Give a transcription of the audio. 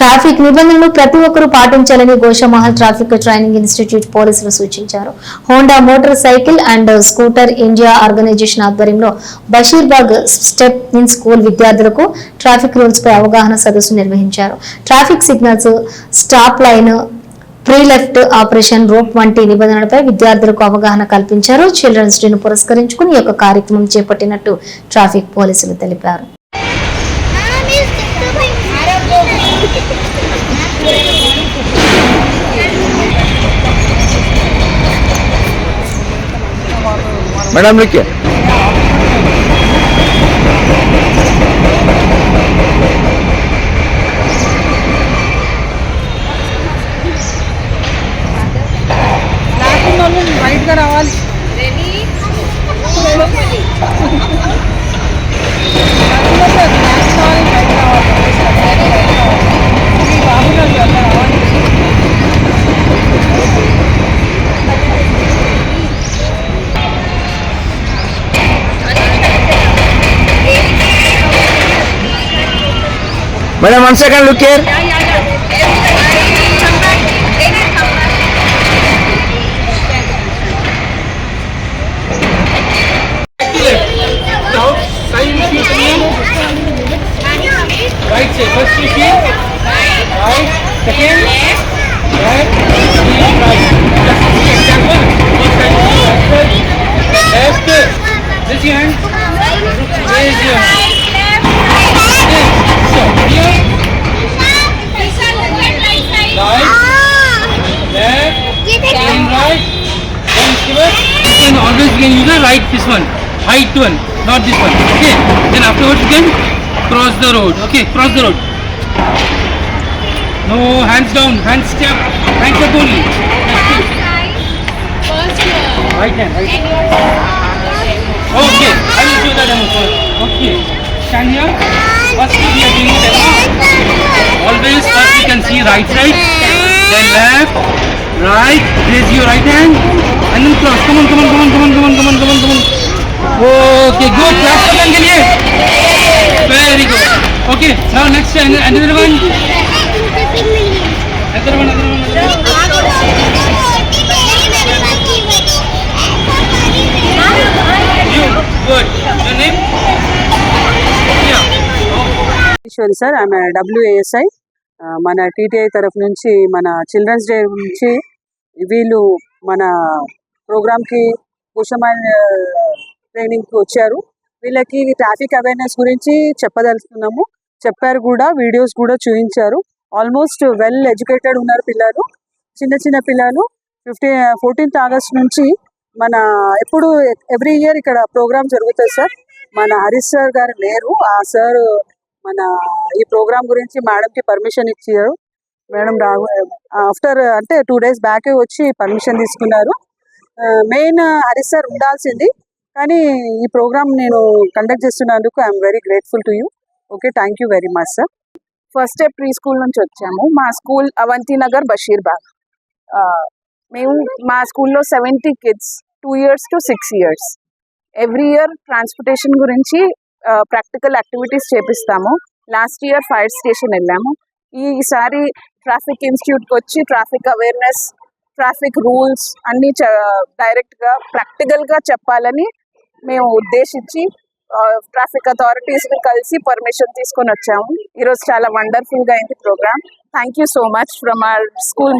Traffic నిబంధనలు ప్రతి ఒక్కరూ పాటించాలని గోషమహల్ ట్రాఫిక్ ట్రైనింగ్ ఇన్స్టిట్యూట్ పోలీసులు సూచించారు. Honda motorcycle and scooter India organisation ఆధ్వర్యంలో బషీర్బాగ్ స్టెప్ ఇన్ స్కూల్ విద్యార్థులకు ట్రాఫిక్ రూల్స్ పై అవగాహన సదస్సు నిర్వహించారు. Traffic signals stop line free left operation rope వంటి నిబంధనలపై విద్యార్థులకు అవగాహన కల్పించారు. చిల్డ్రన్స్ డేను పురస్కరించుకుని ఈ యొక్క కార్యక్రమం చేపట్టినట్టు ట్రాఫిక్ పోలీసులు తెలిపారు. मैडम लिखिए। Madam, one second, look here. Left. Left. Raise your hand. Raise your hand. Then right? Can always you can use the right this one. Height one not this one. Okay. Then afterwards you can cross the road. Okay cross the road. No hands down hands step. Hands up only. Right hand right hand. Okay I will show the demo first. Okay stand here. First we are doing demo. Always first you can see right side then left Right, raise your right hand and then cross. Come on, come on, come on, come on, come on, come on, come on, come on. Okay, good. Clap for them, can you? Very good. Okay, now next and another one. Another one, another one. You, good. Your name? Yeah. Eshwar sir ఆమె WASI మన TTI తరఫు నుంచి మన children's day నుంచి వీళ్ళు మన ప్రోగ్రామ్కి కుషమైన ట్రైనింగ్కి వచ్చారు. వీళ్ళకి ట్రాఫిక్ అవేర్నెస్ గురించి చెప్పదలుచుకున్నాము. చెప్పారు కూడా వీడియోస్ కూడా చూపించారు ఆల్మోస్ట్ వెల్ ఎడ్యుకేటెడ్ ఉన్నారు పిల్లలు. చిన్న చిన్న పిల్లలు. ఫిఫ్టీ ఫోర్టీన్త్ ఆగస్ట్ నుంచి మన ఎప్పుడు ఎవ్రీ ఇయర్ ఇక్కడ ప్రోగ్రామ్ జరుగుతుంది సార్. మన హరీష్ సార్ గారు లేరు. ఆ సార్ మన ఈ ప్రోగ్రామ్ గురించి మేడం కి పర్మిషన్ ఇచ్చారు. మేడం రావు ఆఫ్టర్ అంటే టూ డేస్ బ్యాక్ వచ్చి పర్మిషన్ తీసుకున్నారు. మెయిన్ హరీష్ సార్ ఉండాల్సింది. కానీ ఈ ప్రోగ్రామ్ నేను కండక్ట్ చేస్తున్నందుకు I'm very grateful to you okay thank you very much sir first step preschool నుంచి వచ్చాము. మా స్కూల్ అవంతి నగర్ బషీర్బాగ్ మేము మా స్కూల్లో seventy kids two years to six years every year transportation గురించి ప్రాక్టికల్ యాక్టివిటీస్ చేపిస్తాము. లాస్ట్ ఇయర్ ఫైర్ స్టేషన్ వెళ్ళాము. ఈసారి ట్రాఫిక్ ఇన్స్టిట్యూట్కి వచ్చి ట్రాఫిక్ అవేర్నెస్ ట్రాఫిక్ రూల్స్ అన్నీ డైరెక్ట్గా ప్రాక్టికల్గా చెప్పాలని మేము ఉద్దేశించి ట్రాఫిక్ అథారిటీస్ కలిసి పర్మిషన్ తీసుకొని వచ్చాము. ఈరోజు చాలా వండర్ఫుల్గా అయింది programme. Thank you so much from our school